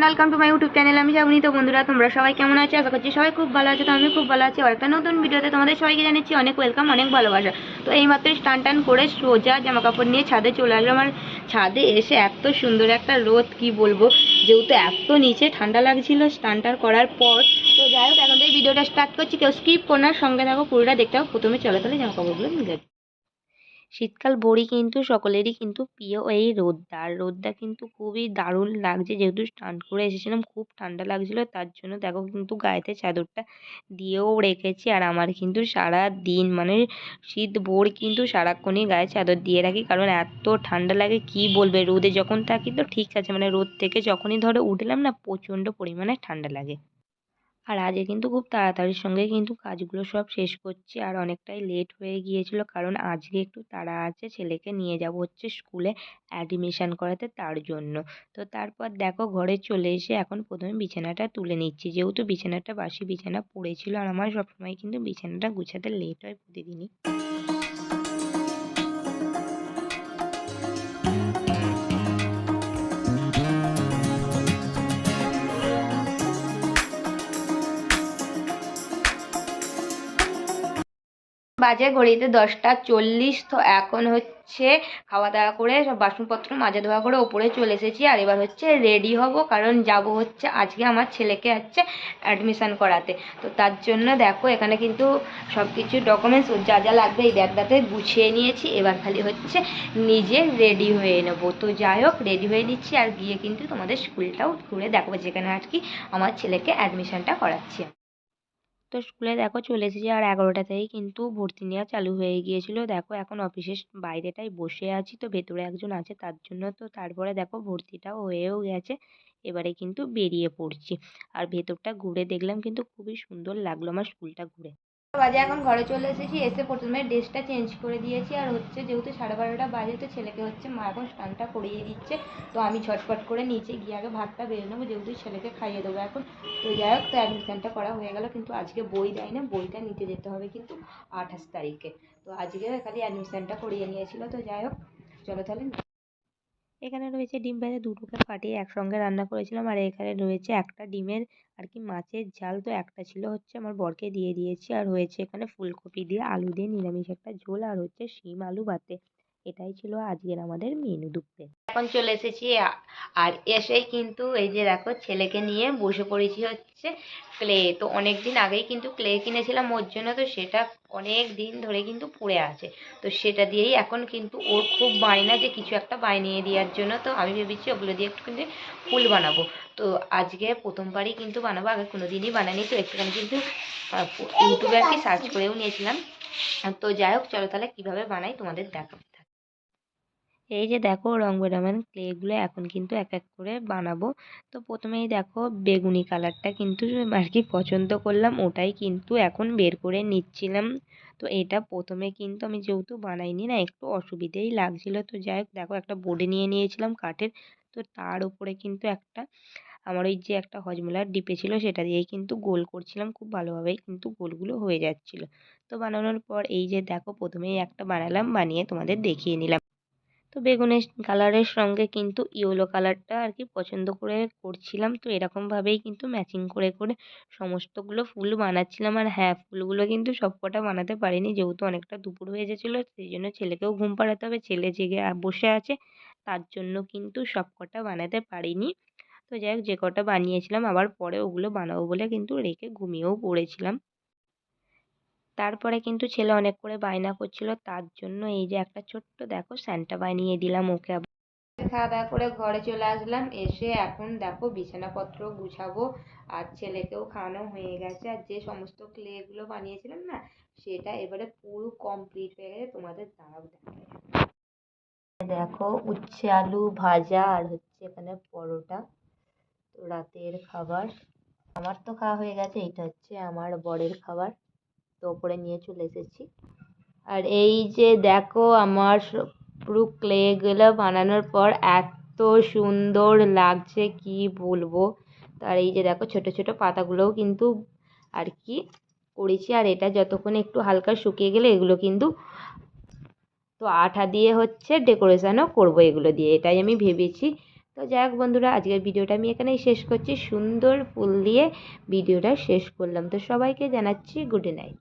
And welcome to my YouTube channel আমি শ্রাবণী তো বন্ধুরা, তোমরা সবাই কেমন আছো? আশা করছি সবাই খুব ভালো আছে, তো আমি খুব ভালো আছি। আর একটা নতুন ভিডিওতে তোমাদের সবাইকে জানাচ্ছি অনেক ওয়েলকাম অনেক ভালোবাসা। তো এইমাত্র স্টান টান করে সোজা জামা কাপড় নিয়ে ছাদে চলে আসলাম। আর ছাদে এসে এত সুন্দর একটা রোদ, কি বলব? যেহেতু এত নিচে ঠান্ডা লাগছিল স্টানটার করার পর। তো যাই হোক, এখন ভিডিওটা স্টার্ট করছি। কেউ স্কিপ করোনার সঙ্গে থাকো, পুরোটা দেখতে হবে প্রথমে চলে তাহলে জামা কাপড়গুলো নিয়ে যাচ্ছি শীতকাল বড়ি কিন্তু সকলেরই কিন্তু প্রিয় এই রোদটা আর রোদটা কিন্তু খুবই দারুণ লাগছে। যেহেতু স্নান করে এসেছিলাম, খুব ঠান্ডা লাগছিল, তার জন্য দেখো কিন্তু গায়েতে চাদরটা দিয়েও রেখেছি। আর আমার কিন্তু সারা দিন মানে শীত ভোর কিন্তু সারাক্ষণই গায়ে চাদর দিয়ে রাখি। কারণ এত ঠান্ডা লাগে, কি বলবে? রোদে যখন থাকি তো ঠিক আছে মানে রোদ থেকে যখনই ধরো উঠলাম না, প্রচণ্ড পরিমাণে ঠান্ডা লাগে। আর আজকে কিন্তু খুব তাড়াতাড়ির সঙ্গে কিন্তু কাজগুলো সব শেষ করছি। আর অনেকটাই লেট হয়ে গিয়েছিল কারণ আজকে একটু তাড়া আছে, ছেলেকে নিয়ে যাব হচ্ছে স্কুলে অ্যাডমিশান করাতে তার জন্য। তো তারপর দেখো ঘরে চলে এসে এখন প্রথমে বিছানাটা তুলে নিচ্ছি। যেহেতু বিছানাটা বাসি বিছানা পড়েছিল আর আমার সবসময় কিন্তু বিছানাটা গুছাতে লেট হয় প্রতিদিনই। বাজে ঘড়িতে দশটা চল্লিশ, তো এখন হচ্ছে খাওয়া দাওয়া করে সব বাসনপত্র মাজা ধোয়া করে ওপরে চলে এসেছি। আর এবার হচ্ছে রেডি হব, কারণ যাব হচ্ছে আজকে আমার ছেলেকে হচ্ছে অ্যাডমিশান করাতে। তো তার জন্য দেখো, এখানে কিন্তু সব কিছু ডকুমেন্টস যা যা লাগবে এই ব্যাগটাতে গুছিয়ে নিয়েছি। এবার খালি হচ্ছে নিজে রেডি হয়ে নেব। তো যাই হোক রেডি হয়ে নিচ্ছি। আর গিয়ে কিন্তু তোমাদের স্কুলটাও ঘুরে দেখব, যেখানে আর কি আমার ছেলেকে অ্যাডমিশানটা করাচ্ছি। তো স্কুলে দেখো চলে এসেছি আর এগারোটা থেকেই কিন্তু ভর্তি নেওয়া চালু হয়ে গিয়েছিল। দেখো এখন অফিসের বাইরেটাই বসে আছি তো ভেতরে একজন আছে তার জন্য তো তারপরে দেখো ভর্তিটাও হয়েও গেছে। এবারে কিন্তু বেরিয়ে পড়ছি। আর ভেতরটা ঘুরে দেখলাম কিন্তু খুবই সুন্দর লাগল আমার স্কুলটা ঘুরে। বাজে, এখন ঘরে চলে এসেছি, এসে প্রথমে ড্রেসটা চেঞ্জ করে দিয়েছি। আর হচ্ছে যেহেতু সাড়ে বারোটা বাজে, তো ছেলেকে হচ্ছে মা এখন স্নানটা করিয়ে দিচ্ছে। তো আমি ঝটপট করে নিচে গিয়ে আগে ভাতটা বেড়ে নেব, যেহেতু ছেলেকে খাইয়ে দেবো এখন। তো যাই হোক, তো অ্যাডমিশানটা করা হয়ে গেল, কিন্তু আজকে বই দেয় না, বইটা নিতে যেতে হবে কিন্তু আঠাশ তারিখে। তো আজকে খালি অ্যাডমিশানটা করিয়ে নিয়েছিল, তো যাই হোক, চলো তাহলে এখানে রয়েছে ডিম ভাজা দুটোকে ফাটিয়ে একসঙ্গে রান্না করেছিলাম। আর এখানে রয়েছে একটা ডিমের আর কি মাছের ঝাল। তো একটা ছিল হচ্ছে আমার বরকে দিয়ে দিয়েছি। আর হয়েছে এখানে ফুলকপি দিয়ে আলু দিয়ে নিরামিষ একটা ঝোল। আর হচ্ছে শিম আলু ভাতে এটাই ছিল আজকের আমাদের মেনু দুপুরে এখন চলে এসেছি আর এসেই কিন্তু এই যে দেখো ছেলেকে নিয়ে বসে পড়েছি হচ্ছে ক্লে। তো অনেক দিন আগেই কিন্তু ক্লে কিনেছিলাম, ওর জন্য তো সেটা অনেক দিন ধরে কিন্তু পড়ে আছে। তো সেটা দিয়েই এখন কিন্তু ওর খুব বায়না যে কিছু একটা বানিয়ে দেওয়ার জন্য। তো আমি ভেবেছি ওগুলো দিয়ে একটু কিন্তু ফুল বানাবো। তো আজকে প্রথমবারই কিন্তু বানাবো, আগে কোনো দিনই বানাইনি। তো একটুখানি কিন্তু ইউটিউবে আর কি সার্চ করেও নিয়েছিলাম। তো যাই হোক, চলো তাহলে কীভাবে বানাই তোমাদের দেখাবো। এই যে দেখো রং বেরঙের ক্লেগুলো এখন কিন্তু এক এক করে বানাবো। তো প্রথমেই দেখো বেগুনি কালারটা কিন্তু আর কি পছন্দ করলাম, ওটাই কিন্তু এখন বের করে নিচ্ছিলাম। তো এটা প্রথমে কিন্তু আমি যেহেতু বানাইনি না, একটু অসুবিধেই লাগছিল। তো যাই হোক, দেখো একটা বোর্ডে নিয়ে নিয়েছিলাম কাঠের। তো তার উপরে কিন্তু একটা, আমার ওই যে একটা হজমোলার ডিপে ছিল, সেটা দিয়েই কিন্তু গোল করছিলাম। খুব ভালোভাবেই কিন্তু গোলগুলো হয়ে যাচ্ছিল। তো বানানোর পর এই যে দেখো, প্রথমেই একটা বানালাম, বানিয়ে তোমাদের দেখিয়ে নিলাম। তো বেগুনের কালারের সঙ্গে কিন্তু ইয়েলো কালারটা আর কি পছন্দ করে করছিলাম। তো এরকমভাবেই কিন্তু ম্যাচিং করে করে সমস্তগুলো ফুল বানাচ্ছিলাম। আর হ্যাঁ ফুলগুলো কিন্তু সবকটা বানাতে পারিনি, যেহেতু অনেকটা দুপুর হয়ে গেছিল, সেই জন্য ছেলেকেও ঘুম পাড়াতে হবে, ছেলে জেগে বসে আছে, তার জন্য কিন্তু সবকটা বানাতে পারিনি। তো যাই হোক, যে কটা বানিয়েছিলাম, আবার পরে ওগুলো বানাবো বলে কিন্তু রেখে ঘুমিয়েও পড়েছিলাম। তারপরে কিন্তু ছেলে অনেক করে বায়না করছিল, তার জন্য এই যে একটা ছোট্ট দেখো স্যান্টা বানিয়ে দিলাম ওকে খাওয়া দাওয়া করে ঘরে চলে আসলাম, এসে এখন দেখো বিছানাপত্র গুছাবো আর ছেলেকেও খাওয়ানো হয়ে গেছে। আর যে সমস্ত ক্লেগুলো বানিয়েছিলাম না, সেটা এবারে পুরো কমপ্লিট হয়ে গেছে, তোমাদের দাঁড়াও দেখো উচ্ছে আলু ভাজা আর হচ্ছে এখানে পরোটা রাতের খাবার। আমার তো খাওয়া হয়ে গেছে এটা হচ্ছে আমার বরের খাবার। তো ওপরে নিয়ে চলে এসেছি। আর এই যে দেখো আমার পুরো ক্লেগুলো বানানোর পর এত সুন্দর লাগছে, কি বলব? আর এই যে দেখো ছোট ছোট পাতাগুলোও কিন্তু আর কি করেছি। আর এটা যতক্ষণ একটু হালকা শুকিয়ে গেলে এগুলো কিন্তু তো আঠা দিয়ে হচ্ছে ডেকোরেশনও করব এগুলো দিয়ে, এটাই আমি ভেবেছি। তো যাই হোক বন্ধুরা, আজকের ভিডিওটা আমি এখানেই শেষ করছি। সুন্দর ফুল দিয়ে ভিডিওটা শেষ করলাম। তো সবাইকে জানাচ্ছি গুড নাইট।